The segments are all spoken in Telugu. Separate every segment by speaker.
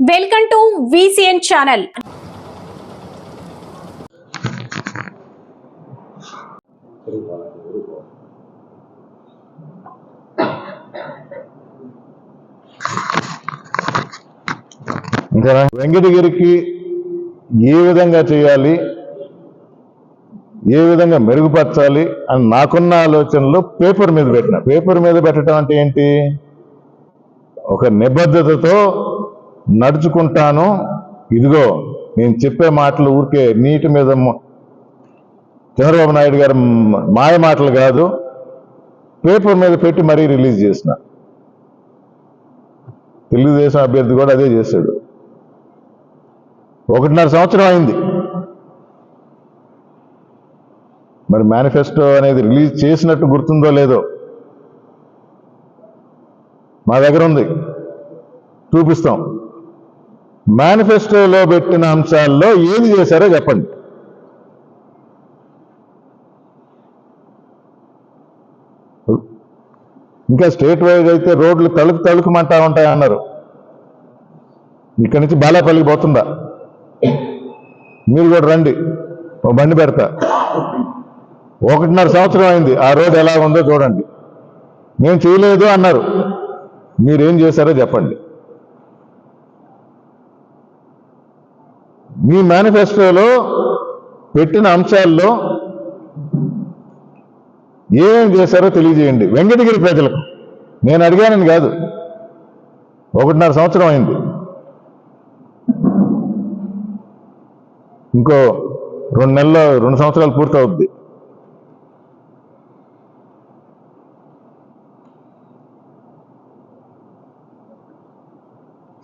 Speaker 1: Welcome to VCN channel.
Speaker 2: అంతేనా వెంకటగిరికి ఏ విధంగా చేయాలి? ఏ విధంగా మెరుగుపరచాలి? అని నాకున్న ఆలోచనలో పేపర్ మీద పెట్టిన. పేపర్ మీద పెట్టడం అంటే ఏంటి? ఒక నిబద్ధతతో నడుచుకుంటాను. ఇదిగో నేను చెప్పే మాటలు ఊరికే నీటి మీద చంద్రబాబు నాయుడు గారు మాయ మాటలు కాదు. పేపర్ మీద పెట్టి మరీ రిలీజ్ చేసిన. తెలుగుదేశం అభ్యర్థి కూడా అదే చేశాడు. ఒకటిన్నర సంవత్సరం అయింది. మరి మేనిఫెస్టో అనేది రిలీజ్ చేసినట్టు గుర్తుందో లేదో మా దగ్గర ఉంది. చూపిస్తాం. మేనిఫెస్టోలో పెట్టిన అంశాల్లో ఏది చేశారో చెప్పండి. ఇంకా స్టేట్ వైడ్ అయితే రోడ్లు తలుపు తలుకుమంటా ఉంటాయి అన్నారు. ఇక్కడి నుంచి బాలాపల్లికి పోతుందా? మీరు కూడా రండి. ఓ బండి పెడతా. ఒకటిన్నర సంవత్సరం అయింది. ఆ రోడ్ ఎలా ఉందో చూడండి. మేము చేయలేదు అన్నారు. మీరేం చేశారో చెప్పండి. మీ మేనిఫెస్టోలో పెట్టిన అంశాల్లో ఏం చేశారో తెలియజేయండి. వెంకటగిరి ప్రజలకు. నేను అడిగానని కాదు. ఒకటిన్నర సంవత్సరం అయింది. ఇంకో రెండు నెలల్లో రెండు సంవత్సరాలు పూర్తవుద్ది.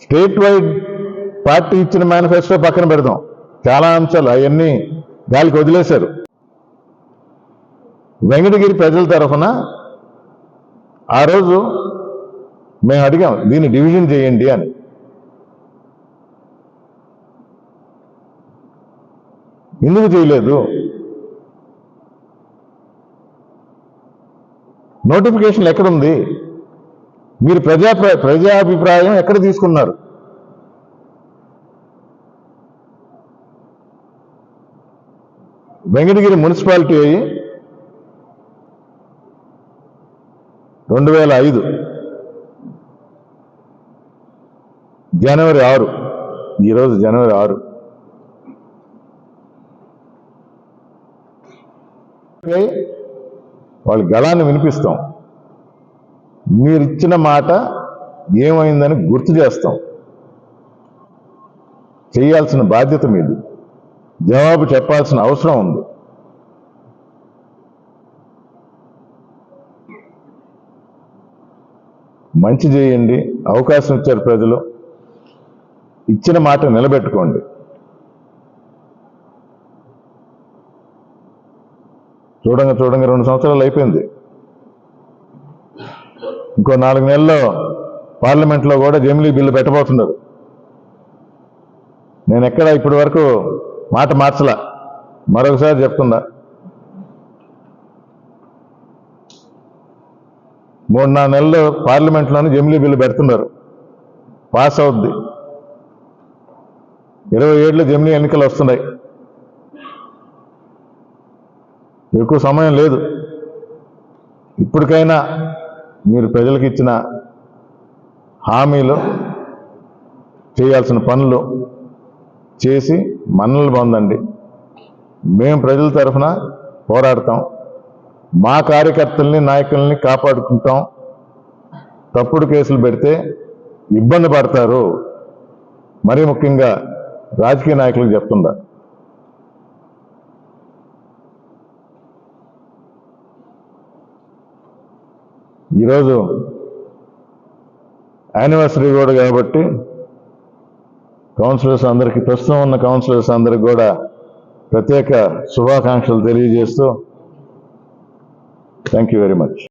Speaker 2: స్టేట్ వైడ్ పార్టీ ఇచ్చిన మేనిఫెస్టో పక్కన పెడదాం. చాలా అంశాలు అవన్నీ గాలికి వదిలేశారు. వెంకటగిరి ప్రజల తరఫున ఆ రోజు మేము అడిగాం దీన్ని డివిజన్ చేయండి అని. ఎందుకు చేయలేదు? నోటిఫికేషన్ ఎక్కడుంది? మీరు ప్రజా ప్రజాభిప్రాయం ఎక్కడ తీసుకున్నారు? వెంకటగిరి మున్సిపాలిటీ అయ్యి రెండు వేల ఐదు. జనవరి ఆరు. ఈరోజు జనవరి ఆరు. వాళ్ళ గళాన్ని వినిపిస్తాం. మీరు ఇచ్చిన మాట ఏమైందని గుర్తు చేస్తాం. చేయాల్సిన బాధ్యత మీది. జవాబు చెప్పాల్సిన అవసరం ఉంది. మంచి చేయండి అవకాశం ఇచ్చారు ప్రజలు. ఇచ్చిన మాట నిలబెట్టుకోండి. చూడంగా చూడంగా రెండు సంవత్సరాలు అయిపోయింది. ఇంకో నాలుగు నెలల్లో పార్లమెంట్లో కూడా జమిలీ బిల్లు పెట్టబోతున్నారు. నేను ఎక్కడ ఇప్పటి వరకు మాట మార్చలా. మరొకసారి చెప్తున్నా. మూడు నాలుగు నెలలు పార్లమెంట్లోనే జమిలీ బిల్లు పెడుతున్నారు. పాస్ అవుద్ది. ఇరవై ఏడులో జమిలీ ఎన్నికలు వస్తున్నాయి. ఎక్కువ సమయం లేదు. ఇప్పటికైనా మీరు ప్రజలకు ఇచ్చిన హామీలు చేయాల్సిన పనులు చేసి మన్నలు పొందండి. మేము ప్రజల తరఫున పోరాడతాం. మా కార్యకర్తల్ని నాయకుల్ని కాపాడుకుంటాం. తప్పుడు కేసులు పెడితే ఇబ్బంది పడతారు. మరీ ముఖ్యంగా రాజకీయ నాయకులకు చెప్తుందా? ఈరోజు యానివర్సరీ కూడా కాబట్టి కౌన్సిలర్స్ అందరికీ ప్రస్తుతం ఉన్న కౌన్సిలర్స్ అందరికి కూడా ప్రత్యేక శుభాకాంక్షలు తెలియజేస్తూ థ్యాంక్ యూ వెరీ మచ్